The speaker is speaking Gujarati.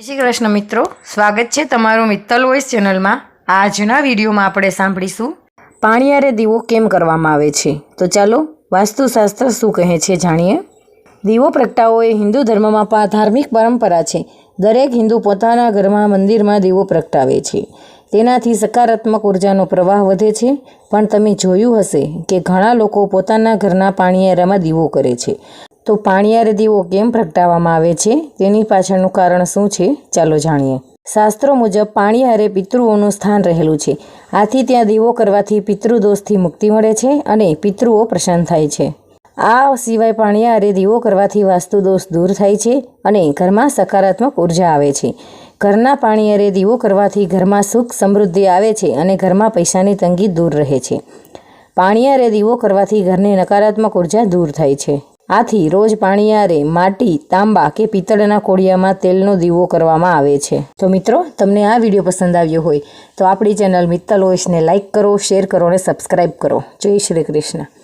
શ્રી કૃષ્ણ મિત્રો. સ્વાગત છે તમારું મિત્તલ વોઇસ ચેનલમાં. આજના વિડીયોમાં આપણે સાંભળીશું, પાણીયારે દીવો કેમ કરવામાં આવે છે? તો ચાલો, વાસ્તુશાસ્ત્ર શું કહે છે જાણીએ? દીવો પ્રગટાવો એ હિન્દુ ધર્મમાં ધાર્મિક પરંપરા છે. દરેક હિન્દુ પોતાના ઘરમાં મંદિરમાં દીવો પ્રગટાવે છે. તેનાથી સકારાત્મક ઉર્જાનો પ્રવાહ વધે છે. પણ તમે જોયું હશે કે ઘણા લોકો પોતાના ઘરના પાણીયારામાં દીવો કરે છે. તો પાણીયારે દીવો કેમ પ્રગટાવવામાં આવે છે? તેની પાછળનું કારણ શું છે? ચાલો જાણીએ. શાસ્ત્રો મુજબ પાણિયારે પિતૃઓનું સ્થાન રહેલું છે. આથી ત્યાં દીવો કરવાથી પિતૃદોષથી મુક્તિ મળે છે અને પિતૃઓ પ્રસન્ન થાય છે. આ સિવાય પાણિયારે દીવો કરવાથી વાસ્તુદોષ દૂર થાય છે અને ઘરમાં સકારાત્મક ઊર્જા આવે છે. ઘરના પાણીયારે દીવો કરવાથી ઘરમાં સુખ સમૃદ્ધિ આવે છે અને ઘરમાં પૈસાની તંગી દૂર રહે છે. પાણીયારે દીવો કરવાથી ઘરની નકારાત્મક ઊર્જા દૂર થાય છે. આથી રોજ પાણીયારે માટી, તાંબા કે પિત્તળના કોડિયામાં તેલનો દીવો કરવામાં આવે છે. તો મિત્રો, તમને આ વીડિયો પસંદ આવ્યો હોય તો આપણી ચેનલ મિત્તલ ઓઇસને લાઇક કરો, શેર કરો અને સબસ્ક્રાઈબ કરો. જય શ્રી કૃષ્ણ.